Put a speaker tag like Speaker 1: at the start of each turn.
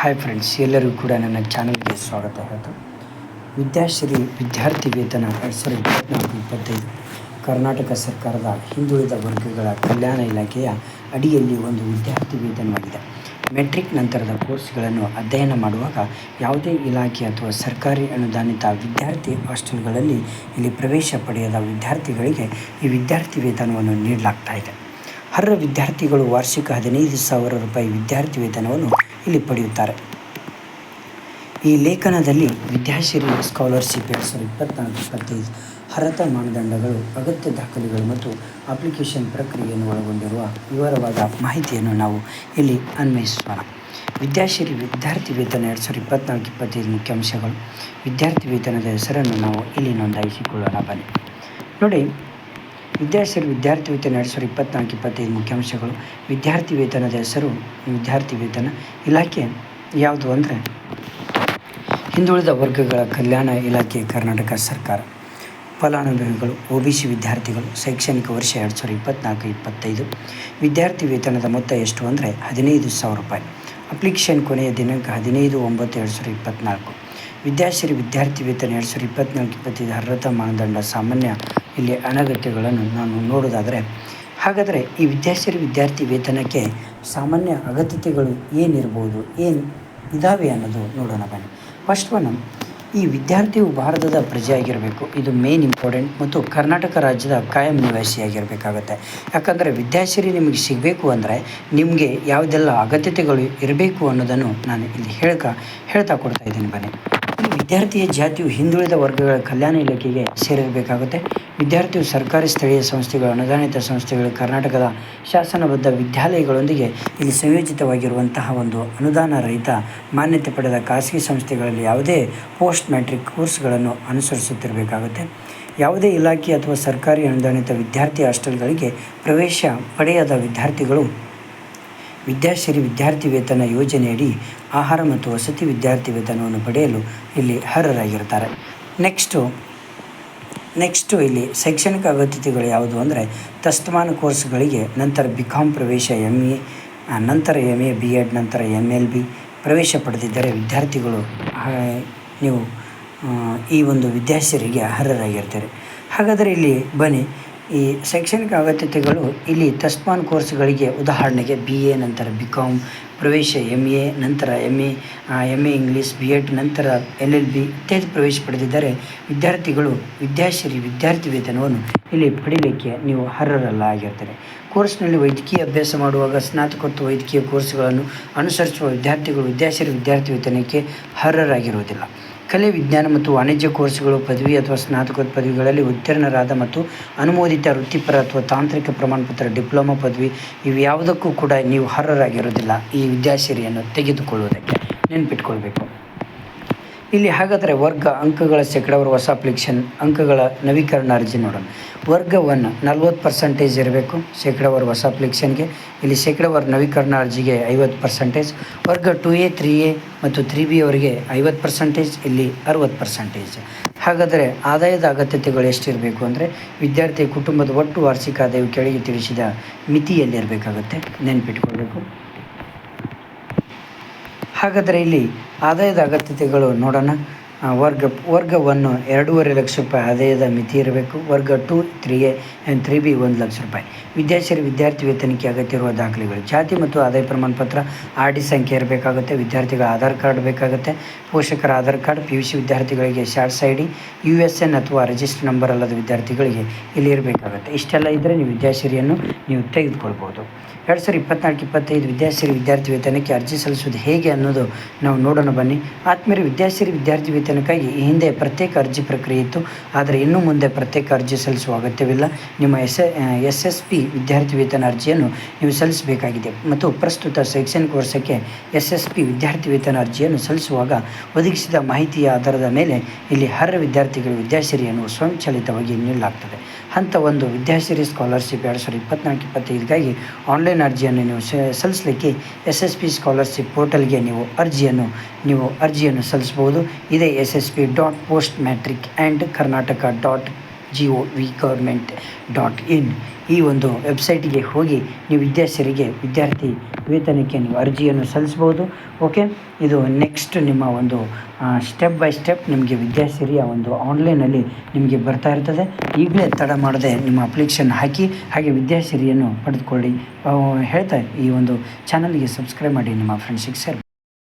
Speaker 1: Hi friends ಎಲ್ಲರಿಗೂ ಕೂಡ ನನ್ನ ಚಾನಲ್ಗೆ ಸ್ವಾಗತ. ಹೇಳ್ತು ವಿದ್ಯಾಶ್ರೀ ವಿದ್ಯಾರ್ಥಿ ವೇತನ ಎರಡು ಸಾವಿರದ ಇಪ್ಪತ್ನಾಲ್ಕು ಇಪ್ಪತ್ತೈದು. ಕರ್ನಾಟಕ ಸರ್ಕಾರದ ಹಿಂದುಳಿದ ವರ್ಗಗಳ ಕಲ್ಯಾಣ ಇಲಾಖೆಯ ಅಡಿಯಲ್ಲಿ ಒಂದು ವಿದ್ಯಾರ್ಥಿ ವೇತನವಾಗಿದೆ. ಮೆಟ್ರಿಕ್ ನಂತರದ ಕೋರ್ಸ್ಗಳನ್ನು ಅಧ್ಯಯನ ಮಾಡುವಾಗ ಯಾವುದೇ ಇಲಾಖೆ ಅಥವಾ ಸರ್ಕಾರಿ ಅನುದಾನಿತ ವಿದ್ಯಾರ್ಥಿ ಹಾಸ್ಟೆಲ್ಗಳಲ್ಲಿ ಇಲ್ಲಿ ಪ್ರವೇಶ ಪಡೆಯದ ವಿದ್ಯಾರ್ಥಿಗಳಿಗೆ ಈ ವಿದ್ಯಾರ್ಥಿ ವೇತನವನ್ನು ನೀಡಲಾಗ್ತಾ ಇದೆ. ಅರ್ಹ ವಿದ್ಯಾರ್ಥಿಗಳು ವಾರ್ಷಿಕ ಹದಿನೈದು ಸಾವಿರ ರೂಪಾಯಿ ವಿದ್ಯಾರ್ಥಿ ವೇತನವನ್ನು ಇಲ್ಲಿ ಪಡೆಯುತ್ತಾರೆ. ಈ ಲೇಖನದಲ್ಲಿ ವಿದ್ಯಾಶ್ರೀ ಸ್ಕಾಲರ್ಶಿಪ್ ಎರಡು ಸಾವಿರದ ಇಪ್ಪತ್ತ್ನಾಲ್ಕು ಇಪ್ಪತ್ತೈದು ಅರ್ಹತಾ ಮಾನದಂಡಗಳು, ಅಗತ್ಯ ದಾಖಲೆಗಳು ಮತ್ತು ಅಪ್ಲಿಕೇಶನ್ ಪ್ರಕ್ರಿಯೆಯನ್ನು ಒಳಗೊಂಡಿರುವ ವಿವರವಾದ ಮಾಹಿತಿಯನ್ನು ನಾವು ಇಲ್ಲಿ ಅನ್ವಯಿಸೋಣ. ವಿದ್ಯಾಶ್ರೀ ವಿದ್ಯಾರ್ಥಿ ವೇತನ ಎರಡು ಸಾವಿರದ ಇಪ್ಪತ್ತ್ನಾಲ್ಕು ಇಪ್ಪತ್ತೈದು ಮುಖ್ಯಾಂಶಗಳು ವಿದ್ಯಾರ್ಥಿ ವೇತನದ ಹೆಸರನ್ನು ನಾವು ಇಲ್ಲಿ ನೋಂದಾಯಿಸಿಕೊಳ್ಳೋಣ ಬನ್ನಿ. ನೋಡಿ ವಿದ್ಯಾಶ್ರೀ ವಿದ್ಯಾರ್ಥಿ ವೇತನ ಎರಡು ಸಾವಿರದ ಇಪ್ಪತ್ನಾಲ್ಕು, ಇಪ್ಪತ್ತೈದು ಮುಖ್ಯಾಂಶಗಳು. ವಿದ್ಯಾರ್ಥಿ ವೇತನದ ಹೆಸರು, ವಿದ್ಯಾರ್ಥಿ ವೇತನ ಇಲಾಖೆ ಯಾವುದು ಅಂದರೆ ಹಿಂದುಳಿದ ವರ್ಗಗಳ ಕಲ್ಯಾಣ ಇಲಾಖೆ ಕರ್ನಾಟಕ ಸರ್ಕಾರ. ಫಲಾನುಭವಿಗಳು, ಒ ಬಿ ಸಿ ವಿದ್ಯಾರ್ಥಿಗಳು, ಶೈಕ್ಷಣಿಕ ವರ್ಷ ಎರಡು ಸಾವಿರದ ಇಪ್ಪತ್ನಾಲ್ಕು, ಇಪ್ಪತ್ತೈದು. ವಿದ್ಯಾರ್ಥಿ ವೇತನದ ಮೊತ್ತ ಎಷ್ಟು ಅಂದರೆ ಹದಿನೈದು ಸಾವಿರ ರೂಪಾಯಿ. ಅಪ್ಲಿಕೇಶನ್ ಕೊನೆಯ ದಿನಾಂಕ ಹದಿನೈದು ಒಂಬತ್ತು ಎರಡು ಸಾವಿರದ ಇಪ್ಪತ್ನಾಲ್ಕು. ವಿದ್ಯಾಶ್ರೀ ವಿದ್ಯಾರ್ಥಿ ವೇತನ ಎರಡು ಸಾವಿರದ ಇಪ್ಪತ್ನಾಲ್ಕು, ಇಪ್ಪತ್ತೈದು ಅರ್ಹತಾ ಮಾನದಂಡ ಸಾಮಾನ್ಯ ಇಲ್ಲಿ ಅನಗತ್ಯಗಳನ್ನು ನಾನು ನೋಡೋದಾದರೆ ಹಾಗಾದರೆ ಈ ವಿದ್ಯಾಶ್ರೀ ವಿದ್ಯಾರ್ಥಿ ವೇತನಕ್ಕೆ ಸಾಮಾನ್ಯ ಅಗತ್ಯತೆಗಳು ಏನಿರ್ಬೋದು, ಏನು ಇದ್ದಾವೆ ಅನ್ನೋದು ನೋಡೋಣ ಬನ್ನಿ. ಫಸ್ಟ್ ಒನ್ ಈ ವಿದ್ಯಾರ್ಥಿಯು ಭಾರತದ ಪ್ರಜೆಯಾಗಿರಬೇಕು. ಇದು ಮೇನ್ ಇಂಪಾರ್ಟೆಂಟ್ ಮತ್ತು ಕರ್ನಾಟಕ ರಾಜ್ಯದ ಕಾಯಂ ನಿವಾಸಿಯಾಗಿರಬೇಕಾಗತ್ತೆ. ಯಾಕಂದರೆ ವಿದ್ಯಾಶ್ರೀ ನಿಮಗೆ ಸಿಗಬೇಕು ಅಂದರೆ ನಿಮಗೆ ಯಾವುದೆಲ್ಲ ಅಗತ್ಯತೆಗಳು ಇರಬೇಕು ಅನ್ನೋದನ್ನು ನಾನು ಇಲ್ಲಿ ಹೇಳ್ಕ, ಹೇಳ್ತಾ ಕೊಡ್ತಾ ಇದ್ದೀನಿ ಬನ್ನಿ. ವಿದ್ಯಾರ್ಥಿಯ ಜಾತಿಯು ಹಿಂದುಳಿದ ವರ್ಗಗಳ ಕಲ್ಯಾಣ ಇಲಾಖೆಗೆ ಸೇರಿರಬೇಕಾಗುತ್ತೆ ವಿದ್ಯಾರ್ಥಿಯು ಸರ್ಕಾರಿ ಸ್ಥಳೀಯ ಸಂಸ್ಥೆಗಳು, ಅನುದಾನಿತ ಸಂಸ್ಥೆಗಳು, ಕರ್ನಾಟಕದ ಶಾಸನಬದ್ಧ ವಿದ್ಯಾಲಯಗಳೊಂದಿಗೆ ಇಲ್ಲಿ ಸಂಯೋಜಿತವಾಗಿರುವಂತಹ ಒಂದು ಅನುದಾನ ರಹಿತ ಮಾನ್ಯತೆ ಪಡೆದ ಖಾಸಗಿ ಸಂಸ್ಥೆಗಳಲ್ಲಿ ಯಾವುದೇ ಪೋಸ್ಟ್ ಮ್ಯಾಟ್ರಿಕ್ ಕೋರ್ಸ್ಗಳನ್ನು ಅನುಸರಿಸುತ್ತಿರಬೇಕಾಗುತ್ತೆ. ಯಾವುದೇ ಇಲಾಖೆ ಅಥವಾ ಸರ್ಕಾರಿ ಅನುದಾನಿತ ವಿದ್ಯಾರ್ಥಿ ಹಾಸ್ಟೆಲ್ಗಳಿಗೆ ಪ್ರವೇಶ ಪಡೆಯದ ವಿದ್ಯಾರ್ಥಿಗಳು ವಿದ್ಯಾಶ್ರೀ ವಿದ್ಯಾರ್ಥಿ ವೇತನ ಯೋಜನೆಯಡಿ ಆಹಾರ ಮತ್ತು ವಸತಿ ವಿದ್ಯಾರ್ಥಿ ವೇತನವನ್ನು ಪಡೆಯಲು ಇಲ್ಲಿ ಅರ್ಹರಾಗಿರ್ತಾರೆ ನೆಕ್ಸ್ಟು ನೆಕ್ಸ್ಟು ಇಲ್ಲಿ ಶೈಕ್ಷಣಿಕ ಅಗತ್ಯತೆಗಳು ಯಾವುದು ಅಂದರೆ ತಸ್ತಮಾನ ಕೋರ್ಸ್ಗಳಿಗೆ ನಂತರ ಬಿ ಕಾಮ್ ಪ್ರವೇಶ ಎಂ ಎ ನಂತರ ಎಂ ಎ ಬಿ ಎಡ್ ನಂತರ ಎಂ ಎಲ್ ಬಿ ಪ್ರವೇಶ ಪಡೆದಿದ್ದರೆ ವಿದ್ಯಾರ್ಥಿಗಳು ನೀವು ಈ ಒಂದು ವಿದ್ಯಾಶ್ರೀಗೆ ಅರ್ಹರಾಗಿರ್ತಾರೆ ಹಾಗಾದರೆ ಇಲ್ಲಿ ಬನ್ನಿ ಈ ಶೈಕ್ಷಣಿಕ ಅಗತ್ಯತೆಗಳು ಇಲ್ಲಿ ತಸ್ಮಾನ್ ಕೋರ್ಸ್ಗಳಿಗೆ ಉದಾಹರಣೆಗೆ ಬಿ ಎ ನಂತರ ಬಿ ಕಾಮ್ ಪ್ರವೇಶ ಎಂ ಎ ನಂತರ M A M A English B Ed ನಂತರ ಎಲ್ ಎಲ್ ಬಿ ಇತ್ಯಾದಿ ಪ್ರವೇಶ ಪಡೆದಿದ್ದರೆ ವಿದ್ಯಾರ್ಥಿಗಳು, ವಿದ್ಯಾಶ್ರೀ ವಿದ್ಯಾರ್ಥಿ ವೇತನವನ್ನು ಇಲ್ಲಿ ಪಡೀಲಿಕ್ಕೆ ನೀವು ಅರ್ಹರಲ್ಲ ಆಗಿರ್ತಾರೆ ಕೋರ್ಸ್ನಲ್ಲಿ ವೈದ್ಯಕೀಯ ಅಭ್ಯಾಸ ಮಾಡುವಾಗ ಸ್ನಾತಕೋತ್ತರ ವೈದ್ಯಕೀಯ ಕೋರ್ಸ್ಗಳನ್ನು ಅನುಸರಿಸುವ ವಿದ್ಯಾರ್ಥಿಗಳು, ವಿದ್ಯಾಶ್ರೀ ವಿದ್ಯಾರ್ಥಿ ವೇತನಕ್ಕೆ ಅರ್ಹರಾಗಿರುವುದಿಲ್ಲ. ಕಲೆ, ವಿಜ್ಞಾನ ಮತ್ತು ವಾಣಿಜ್ಯ ಕೋರ್ಸ್ಗಳು, ಪದವಿ ಅಥವಾ ಸ್ನಾತಕೋತ್ತರ ಪದವಿಗಳಲ್ಲಿ ಉತ್ತೀರ್ಣರಾದ ಮತ್ತು ಅನುಮೋದಿತ ವೃತ್ತಿಪರ ಅಥವಾ ತಾಂತ್ರಿಕ ಪ್ರಮಾಣಪತ್ರ, ಡಿಪ್ಲೊಮಾ, ಪದವಿ ಇವು ಯಾವುದಕ್ಕೂ ಕೂಡ ನೀವು ಅರ್ಹರಾಗಿರೋದಿಲ್ಲ ಈ ವಿದ್ಯಾಶ್ರೀಯನ್ನು ತೆಗೆದುಕೊಳ್ಳುವುದಕ್ಕೆ ನೆನ್ಪಿಟ್ಕೊಳ್ಬೇಕು. ಇಲ್ಲಿ ಹಾಗಾದರೆ ವರ್ಗ ಅಂಕಗಳ ಶೇಕಡಾವಾರು ಹೊಸ ಅಪ್ಲಿಕೇಶನ್ ಅಂಕಗಳ ನವೀಕರಣ ಅರ್ಜಿ ನೋಡೋಣ. ವರ್ಗ ಒನ್ ನಲ್ವತ್ತು ಪರ್ಸೆಂಟೇಜ್ ಇರಬೇಕು, ಶೇಕಡಾವಾರು ಹೊಸ ಅಪ್ಲಿಕೇಶನ್ಗೆ ಇಲ್ಲಿ ಶೇಕಡಾವಾರು ನವೀಕರಣ ಅರ್ಜಿಗೆ ಐವತ್ತು ಪರ್ಸೆಂಟೇಜ್ ವರ್ಗ ಟು ಎ ತ್ರೀ ಎ ಮತ್ತು ತ್ರೀ ಬಿ ಅವರಿಗೆ ಐವತ್ತು ಪರ್ಸೆಂಟೇಜ್ ಇಲ್ಲಿ ಅರುವತ್ತು ಪರ್ಸೆಂಟೇಜ್ ಹಾಗಾದರೆ ಆದಾಯದ ಅಗತ್ಯತೆಗಳು ಎಷ್ಟಿರಬೇಕು ಅಂದರೆ ವಿದ್ಯಾರ್ಥಿ ಕುಟುಂಬದ ಒಟ್ಟು ವಾರ್ಷಿಕ ಆದಾಯವು ಕೆಳಗೆ ತಿಳಿಸಿದ ಮಿತಿಯಲ್ಲಿರಬೇಕಾಗುತ್ತೆ, ನೆನ್ಪಿಟ್ಕೊಳ್ಬೇಕು. ಹಾಗಾದರೆ ಇಲ್ಲಿ ಆದಾಯದ ಅಗತ್ಯತೆಗಳು ನೋಡೋಣ. ವರ್ಗ ವರ್ಗ ಒನ್ನು ಎರಡೂವರೆ ಲಕ್ಷ ರೂಪಾಯಿ ಆದಾಯದ ಮಿತಿ ಇರಬೇಕು. ವರ್ಗ two, three A and three B ಒಂದು ಲಕ್ಷ ರೂಪಾಯಿ. ವಿದ್ಯಾರ್ಥಿ ವಿದ್ಯಾರ್ಥಿ ವೇತನಕ್ಕೆ ಅಗತ್ಯವಿರುವ ದಾಖಲೆಗಳು. ಜಾತಿ ಮತ್ತು ಆದಾಯ ಪ್ರಮಾಣ ಪತ್ರ ಆರ್ ಡಿ ಸಂಖ್ಯೆ ಇರಬೇಕಾಗುತ್ತೆ, ವಿದ್ಯಾರ್ಥಿಗಳ ಆಧಾರ್ ಕಾರ್ಡ್ ಬೇಕಾಗುತ್ತೆ, ಪೋಷಕರ Aadhaar card, P U C ವಿದ್ಯಾರ್ಥಿಗಳಿಗೆ SATS I D, U S N ಅಥವಾ ರಿಜಿಸ್ಟರ್ ನಂಬರ್ ಅಲ್ಲದ ವಿದ್ಯಾರ್ಥಿಗಳಿಗೆ ಇಲ್ಲಿ ಇರಬೇಕಾಗುತ್ತೆ. ಇಷ್ಟೆಲ್ಲ ಇದ್ದರೆ ನೀವು ವಿದ್ಯಾಶ್ರೀಯನ್ನು ನೀವು ತೆಗೆದುಕೊಳ್ಬೋದು ಎರಡು ಸಾವಿರದ ಇಪ್ಪತ್ನಾಲ್ಕು, ಇಪ್ಪತ್ತೈದು ವಿದ್ಯಾಶ್ರೀ ವಿದ್ಯಾರ್ಥಿ ವೇತನಕ್ಕೆ ಅರ್ಜಿ ಸಲ್ಲಿಸುವುದು ಹೇಗೆ ಅನ್ನೋದು ನಾವು ನೋಡೋಣ ಬನ್ನಿ. ಆತ್ಮೀಯ ವಿದ್ಯಾಶ್ರೀ ವಿದ್ಯಾರ್ಥಿ ವೇತನಕ್ಕಾಗಿ ಈ ಹಿಂದೆ ಪ್ರತ್ಯೇಕ ಅರ್ಜಿ ಪ್ರಕ್ರಿಯೆ ಇತ್ತು, ಆದರೆ ಇನ್ನು ಮುಂದೆ ಪ್ರತ್ಯೇಕ ಅರ್ಜಿ ಸಲ್ಲಿಸುವ ಅಗತ್ಯವಿಲ್ಲ. ನಿಮ್ಮ ಎಸ್ ಎಸ್ ಎಸ್ ಪಿ ವಿದ್ಯಾರ್ಥಿ ವೇತನ ಅರ್ಜಿಯನ್ನು ನೀವು ಸಲ್ಲಿಸಬೇಕಾಗಿದೆ ಮತ್ತು ಪ್ರಸ್ತುತ ಶೈಕ್ಷಣಿಕ ವರ್ಷಕ್ಕೆ ಎಸ್ ಎಸ್ ಪಿ ವಿದ್ಯಾರ್ಥಿ ವೇತನ ಅರ್ಜಿಯನ್ನು ಸಲ್ಲಿಸುವಾಗ ಒದಗಿಸಿದ ಮಾಹಿತಿಯ ಆಧಾರದ ಮೇಲೆ ಇಲ್ಲಿ ಹರ ವಿದ್ಯಾರ್ಥಿಗಳು ವಿದ್ಯಾಶ್ರೀಯನ್ನು ಸ್ವಯಂಚಾಲಿತವಾಗಿ ನೀಡಲಾಗ್ತದೆ. ಹಂತ ಒಂದು, ವಿದ್ಯಾಶ್ರೀ ಸ್ಕಾಲರ್ಶಿಪ್ ಎರಡು ಸಾವಿರದ ಇಪ್ಪತ್ನಾಲ್ಕು, ಇಪ್ಪತ್ತೈದಗಾಗಿ ಆನ್ಲೈನ್ ಅರ್ಜಿಯನ್ನು ನೀವು ಸಲ್ಲಿಸಲಿಕ್ಕೆ ಎಸ್ ಎಸ್ ಪಿ ಸ್ಕಾಲರ್ಶಿಪ್ ಪೋರ್ಟಲ್ಗೆ ನೀವು ಅರ್ಜಿಯನ್ನು ನೀವು ಅರ್ಜಿಯನ್ನು ಸಲ್ಲಿಸಬಹುದು. ಇದೇ S S P dot post matric and Karnataka dot G O V government dot in ಈ ಒಂದು ವೆಬ್ಸೈಟಿಗೆ ಹೋಗಿ ನೀವು ವಿದ್ಯಾರ್ಥಿಗಳಿಗೆ ವಿದ್ಯಾರ್ಥಿ ವೇತನಕ್ಕೆ ನೀವು ಅರ್ಜಿಯನ್ನು ಸಲ್ಲಿಸ್ಬೋದು ಓಕೆ? ಇದು ನೆಕ್ಸ್ಟ್ ನಿಮ್ಮ ಒಂದು ಸ್ಟೆಪ್ ಬೈ ಸ್ಟೆಪ್ ನಿಮಗೆ ವಿದ್ಯಾಸಿರಿಯ ಒಂದು ಆನ್ಲೈನಲ್ಲಿ ನಿಮಗೆ ಬರ್ತಾ ಇರ್ತದೆ. ಈಗಲೇ ತಡ ಮಾಡದೆ ನಿಮ್ಮ ಅಪ್ಲಿಕೇಶನ್ ಹಾಕಿ, ಹಾಗೆ ವಿದ್ಯಾಸಿರಿಯನ್ನು ಪಡೆದುಕೊಳ್ಳಿ. ಹೇಳ್ತಾ ಈ ಒಂದು ಚಾನಲ್ಗೆ ಸಬ್ಸ್ಕ್ರೈಬ್ ಮಾಡಿ ನಿಮ್ಮ ಫ್ರೆಂಡ್ಸಿಗೆ ಸೇರ್